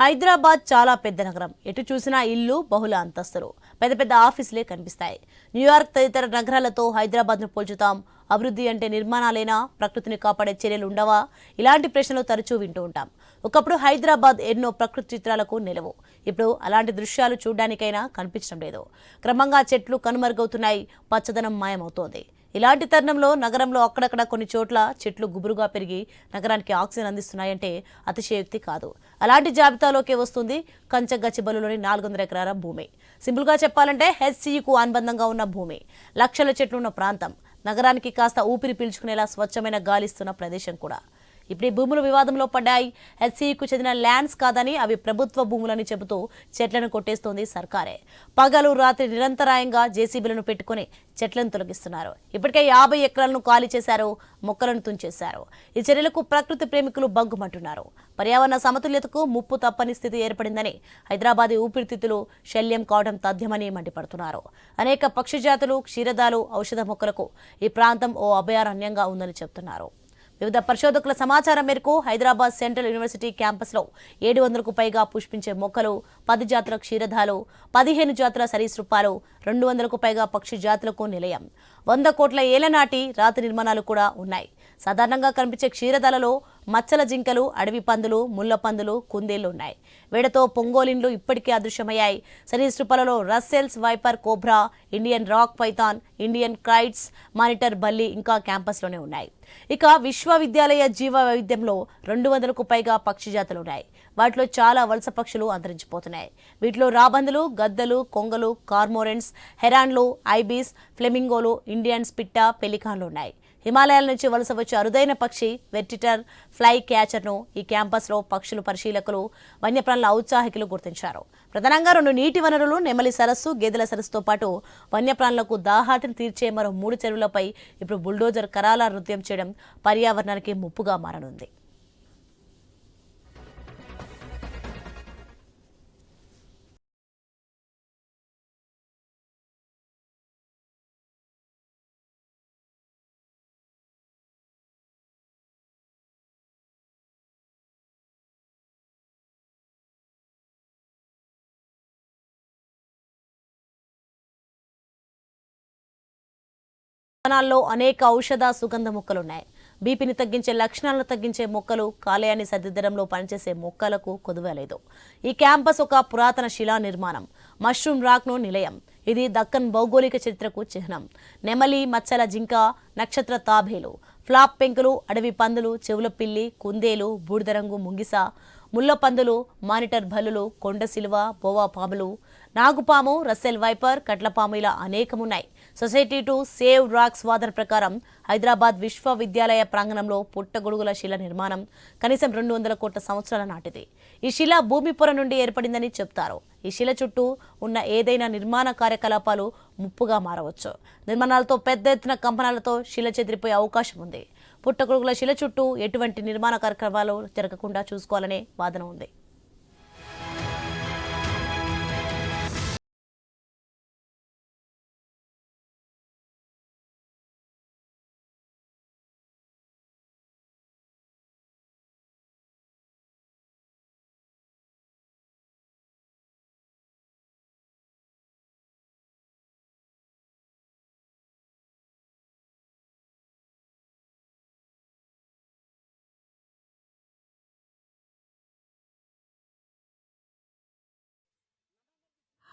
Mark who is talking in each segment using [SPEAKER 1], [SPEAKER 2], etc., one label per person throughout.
[SPEAKER 1] హైదరాబాద్ చాలా పెద్ద నగరం. ఎటు చూసినా ఇల్లు బహుళ అంతస్తులు. పెద్ద పెద్ద ఆఫీసులే కనిపిస్తాయి. న్యూయార్క్ తదితర నగరాలతో హైదరాబాద్ను పోల్చుతాం. అభివృద్ధి అంటే నిర్మాణాలేనా? ప్రకృతిని కాపాడే చర్యలు ఉండవా? ఇలాంటి ప్రశ్నలు తరచూ వింటూ ఉంటాం. ఒకప్పుడు హైదరాబాద్ ఎన్నో ప్రకృతి చిత్రాలకు నిలవు. ఇప్పుడు అలాంటి దృశ్యాలు చూడడానికైనా కనిపించడం లేదు. క్రమంగా చెట్లు కనుమరుగవుతున్నాయి. పచ్చదనం మాయమవుతోంది. ఇలాంటి తరుణంలో నగరంలో అక్కడక్కడ కొన్ని చోట్ల చెట్లు గుబురుగా పెరిగి నగరానికి ఆక్సిజన్ అందిస్తున్నాయంటే అతిశయోక్తి కాదు. అలాంటి జాబితాలోకే వస్తుంది కంచగచ్చిబలులోని నాలుగు వందల ఎకరాల భూమి. సింపుల్గా చెప్పాలంటే హెచ్సియుకు అనుబంధంగా ఉన్న భూమి. లక్షల చెట్లు ఉన్న ప్రాంతం. నగరానికి కాస్త ఊపిరి పీల్చుకునేలా స్వచ్ఛమైన గాలిస్తున్న ప్రదేశం కూడా. ఇప్పుడు ఈ భూములు వివాదంలో పడ్డాయి. ఎస్సీకు చెందిన ల్యాండ్స్ కాదని అవి ప్రభుత్వ భూములని చెబుతూ చెట్లను కొట్టేస్తోంది సర్కారే. పగలు రాత్రి నిరంతరాయంగా జేసీబీలను పెట్టుకుని చెట్లను తొలగిస్తున్నారు. ఇప్పటికే యాభై ఎకరాలను ఖాళీ చేశారు మొక్కలను తుంచేశారు. ఈ చర్యలకు ప్రకృతి ప్రేమికులు బగ్గుమంటున్నారు పర్యావరణ సమతుల్యతకు ముప్పు తప్పని స్థితి ఏర్పడిందని హైదరాబాద్ ఊపిరితిత్తులు శల్యం కావడం తథ్యమని మండిపడుతున్నారు. అనేక పక్షిజాతులు క్షీరదాలు ఔషధ మొక్కలకు ఈ ప్రాంతం ఓ అభయారణ్యంగా ఉందని చెబుతున్నారు వివిధ పరిశోధకుల సమాచారం మేరకు హైదరాబాద్ సెంట్రల్ యూనివర్సిటీ క్యాంపస్లో ఏడు వందలకు పైగా పుష్పించే మొక్కలు పది జాతుల క్షీరదాలు పదిహేను జాతుల సరీసృపాలు రెండు వందలకు పైగా పక్షి జాతులకు నిలయం. వంద కోట్ల ఏళ్ళ నాటి రాతి నిర్మాణాలు కూడా ఉన్నాయి. సాధారణంగా కనిపించే క్షీరదాలలో మచ్చల జింకలు అడవి పందులు ముళ్ళ పందులు కుందేళ్ళు ఉన్నాయి. వీడతో పొంగోలిన్లు ఇప్పటికే అదృశ్యమయ్యాయి. సరీసృపాలలో Russell's viper cobra Indian rock python Indian kraits monitor బల్లి ఇంకా క్యాంపస్లోనే ఉన్నాయి. ఇక విశ్వవిద్యాలయ జీవ వైవిధ్యంలో రెండు వందలకు పైగా పక్షి జాతులు ఉన్నాయి. వాటిలో చాలా వలస పక్షులు అంతరించిపోతున్నాయి. వీటిలో రాబందులు గద్దలు కొంగలు కార్మోరెంట్స్ హెరాన్లు ఐబీస్ ఫ్లెమింగోలు ఇండియన్స్ పిట్ట పెలికాన్లు ఉన్నాయి. హిమాలయాల నుంచి వలస వచ్చే అరుదైన పక్షి వెర్టిటర్ ఫ్లై క్యాచర్ను ఈ క్యాంపస్లో పక్షులు పరిశీలకులు వన్యప్రాణుల ఔత్సాహికులు గుర్తించారు. ప్రధానంగా రెండు నీటి వనరులు నెమలి సరస్సు గేదెల సరస్సుతో పాటు వన్యప్రాణులకు దాహాటిని తీర్చే మరో మూడు చెరువులపై ఇప్పుడు బుల్డోజర్ కరాల నృత్యం చేయడం పర్యావరణానికి ముప్పుగా మారనుంది. విత్తనాల్లో అనేక ఔషధ సుగంధ మొక్కలు ఉన్నాయి బీపీని తగ్గించే లక్షణాలను తగ్గించే మొక్కలు కాలేయాన్ని సర్దిద్దడంలో పనిచేసే మొక్కలకు కొదువలేదు. ఈ క్యాంపస్ ఒక పురాతన శిలా నిర్మాణం. మష్రూమ్ రాక్ను నిలయం. ఇది దక్కన్ భౌగోళిక చరిత్రకు చిహ్నం. నెమలి మచ్చల జింక నక్షత్ర తాబేలు ఫ్లాప్ పెంకులు అడవి పందులు చెవుల పిల్లి కుందేలు బూడిద రంగు ముంగిస ముళ్ళ పందులు మానిటర్ భల్లులు కొండ సిలువ బోవా పాములు నాగుపాము రస్సెల్ వైపర్ కట్లపాము ఇలా అనేకమున్నాయి. సొసైటీ టు సేవ్ రాక్స్ వాదన ప్రకారం హైదరాబాద్ విశ్వవిద్యాలయ ప్రాంగణంలో పుట్టగొడుగుల శిల నిర్మాణం కనీసం రెండు వందల కోట్ల సంవత్సరాల నాటిది. ఈ శిల భూమి పొర నుండి ఏర్పడిందని చెప్తారు. ఈ శిల చుట్టూ ఉన్న ఏదైనా నిర్మాణ కార్యకలాపాలు ముప్పుగా మారవచ్చు. నిర్మాణాలతో పెద్ద ఎత్తున కంపనాలతో శిల చెదిరిపోయే అవకాశం ఉంది. పుట్టగొడుగుల శిల చుట్టూ ఎటువంటి నిర్మాణ కార్యక్రమాలు జరగకుండా చూసుకోవాలనే వాదన ఉంది.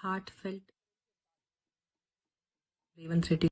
[SPEAKER 2] హార్ట్ ఫెల్ట్ రేవంత్ రెడ్డి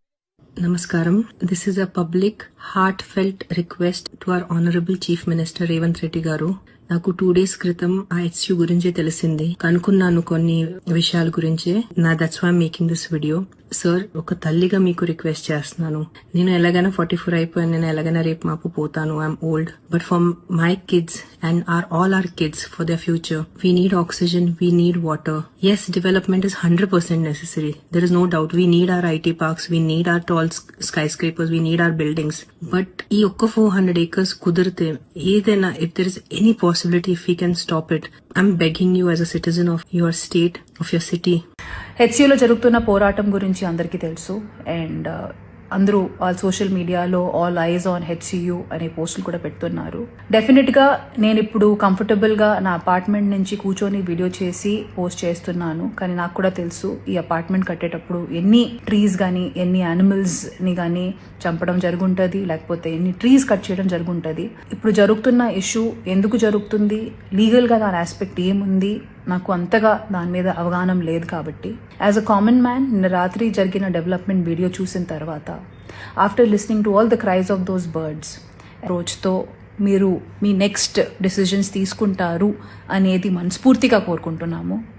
[SPEAKER 2] నమస్కారం this is a public heart felt request to our honourable chief minister Revanth Reddy garu నాకు టూ డేస్ క్రితం ఆ ఎస్యూ గురించి తెలిసింది. కనుకున్నాను కొన్ని విషయాల గురించే. నా that's why making this video sir ఒక తల్లిగా మీకు రిక్వెస్ట్ చేస్తున్నాను. నేను ఎలాగైనా ఫార్టీ ఫోర్ అయిపోయాను. నేను ఎలాగైనా రేపు మాపు పోతాను. I'm old but for my kids and our all our kids for their future we need oxygen we need water yes development is hundred percent necessary there is no doubt we need our IT parks we need our tall skyscrapers we need our buildings but ఈ ఒక్క four hundred acres కుదిరితే ఏదైనా if there is any possibility if you can stop it I'm begging you as a citizen of your state of your city
[SPEAKER 3] హెచ్సిలో జరుగుతున్న పోరాటం గురించి అందరికీ తెలుసు. And uh, అందరూ ఆల్ సోషల్ మీడియాలో ఆల్ ఐజ్ ఆన్ హెచ్సియు అనే పోస్టులు కూడా పెడుతున్నారు. డెఫినెట్గా నేను ఇప్పుడు కంఫర్టబుల్గా నా అపార్ట్మెంట్ నుంచి కూర్చొని వీడియో చేసి పోస్ట్ చేస్తున్నాను. కానీ నాకు కూడా తెలుసు ఈ అపార్ట్మెంట్ కట్టేటప్పుడు ఎన్ని ట్రీస్ కానీ ఎన్ని యానిమల్స్ని కానీ చంపడం జరుగుంటుంది లేకపోతే ఎన్ని ట్రీస్ కట్ చేయడం జరుగుంటుంది. ఇప్పుడు జరుగుతున్న ఇష్యూ ఎందుకు జరుగుతుంది? లీగల్గా దాని ఆస్పెక్ట్ ఏముంది? నాకు అంతగా దాని మీద అవగాహన లేదు కాబట్టి. యాజ్ అ కామన్ మ్యాన్ నిన్న రాత్రి జరిగిన డెవలప్మెంట్ వీడియో చూసిన తర్వాత after listening to all the cries of those birds రోజుతో మీరు మీ నెక్స్ట్ డిసిజన్స్ తీసుకుంటారు అనేది మనస్ఫూర్తిగా కోరుకుంటున్నాము.